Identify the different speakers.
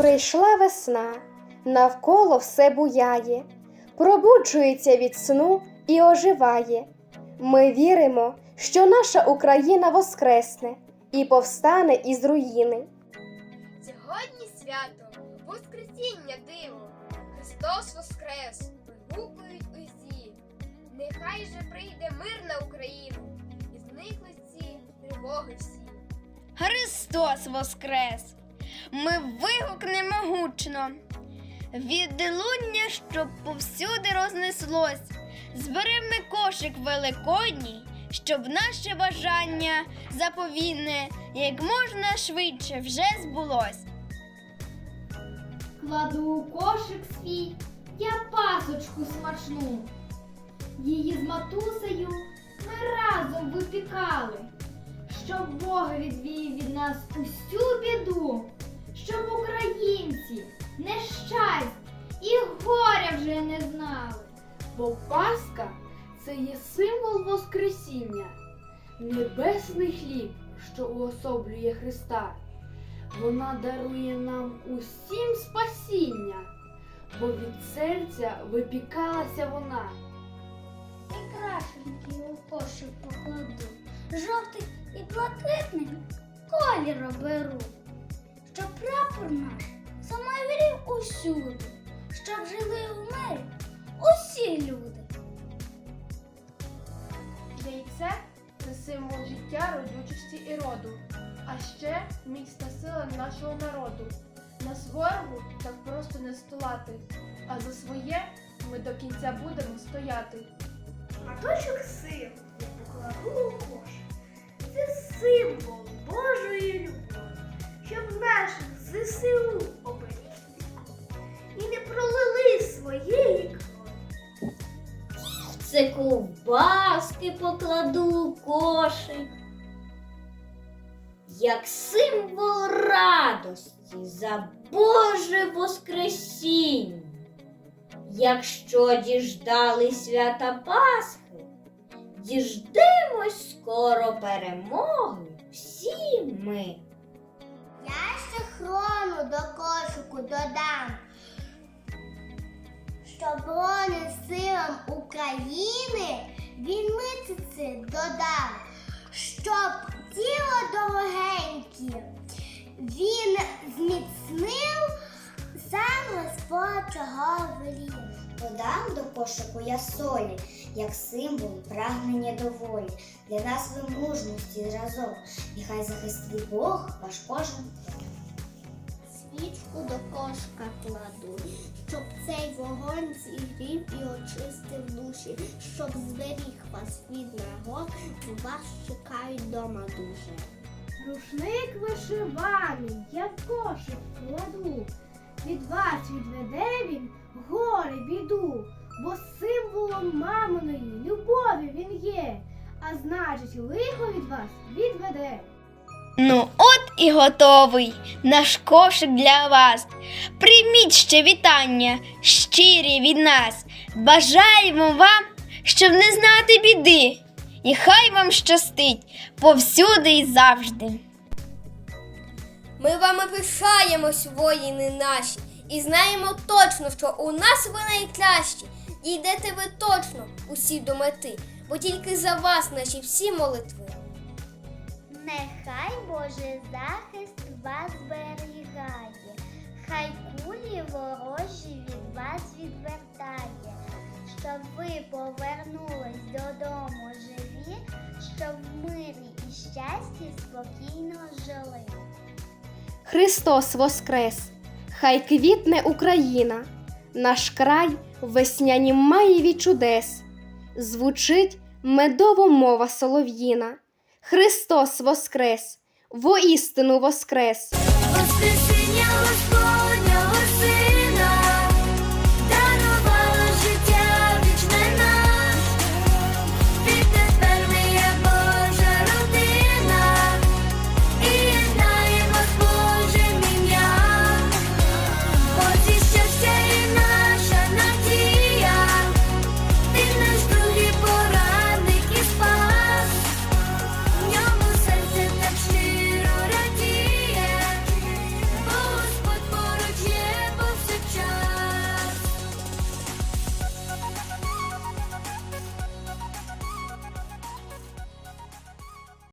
Speaker 1: Прийшла весна, навколо все буяє, пробуджується від сну і оживає. Ми віримо, що наша Україна воскресне і повстане із руїни.
Speaker 2: Сьогодні свято, Воскресіння диво, Христос Воскрес, вигукують усі. Нехай же прийде мир на Україну, і зникли ці тривоги всі.
Speaker 3: Христос Воскрес! Ми вигукнемо гучно. Відлуння, щоб повсюди рознеслось. Зберемо ми кошик великодній, щоб наше бажання заповінне як можна швидше вже збулось.
Speaker 4: Кладу у кошик свій я пасочку смачну. Її з матусею ми разом випікали, щоб Бог відвів від нас усю біду, щоб українці нещасть і горя вже не знали.
Speaker 5: Бо Пасха це є символ Воскресіння, небесний хліб, що уособлює Христа. Вона дарує нам усім спасіння, бо від серця випікалася вона.
Speaker 4: І крашенки у кошик покладу, жовтий і блакитний колір оберу, щоб прапор наш замайорів усюди, щоб жили в мирі усі люди.
Speaker 5: Яйце це символ життя, родючості і роду, а ще міць та сила нашого народу. Нас ворогу так просто не столати, а за своє ми до кінця будемо стояти.
Speaker 6: Шматочок сиру Це
Speaker 4: ковбаски покладу у кошик. Як символ радості за Боже Воскресіння. Якщо діждали свята Пасхи, діждемось скоро перемоги всі ми.
Speaker 6: Я ще хрону до кошику додам. Щоб брони
Speaker 7: Додам до кошику я солі, як символ прагнення до волі. Для нас ви мужності і зразок. Нехай захистить Бог ваш кожен.
Speaker 6: Свічку до кошка кладу, щоб цей вогонь зігрів і очистив душі, щоб зберіг вас від нагод, вас чекають дома дуже.
Speaker 4: Рушник вишиваний, я кошик кладу. Від вас відведе він горе біду, бо символом маминої любові він є, а значить лихо від вас відведе.
Speaker 3: Ну, от і готовий наш кошик для вас. Прийміть ще вітання щирі від нас. Бажаємо вам, щоб не знати біди, і хай вам щастить повсюди і завжди.
Speaker 2: Ми вами пишаємось, воїни наші, і знаємо точно, що у нас ви найкращі. Дійдете ви точно усі до мети, бо тільки за вас наші всі молитви.
Speaker 6: Нехай Божий захист вас зберігає, хай кулі ворожі від вас відвертає, щоб ви повернулись додому живі, щоб в мирі і щасті спокійно жили.
Speaker 1: Христос Воскрес! Хай квітне Україна, наш край в веснянім маєві чудес. Звучить медово мова солов'їна. Христос Воскрес! Воістину Воскрес!
Speaker 6: Воскресіння Господь!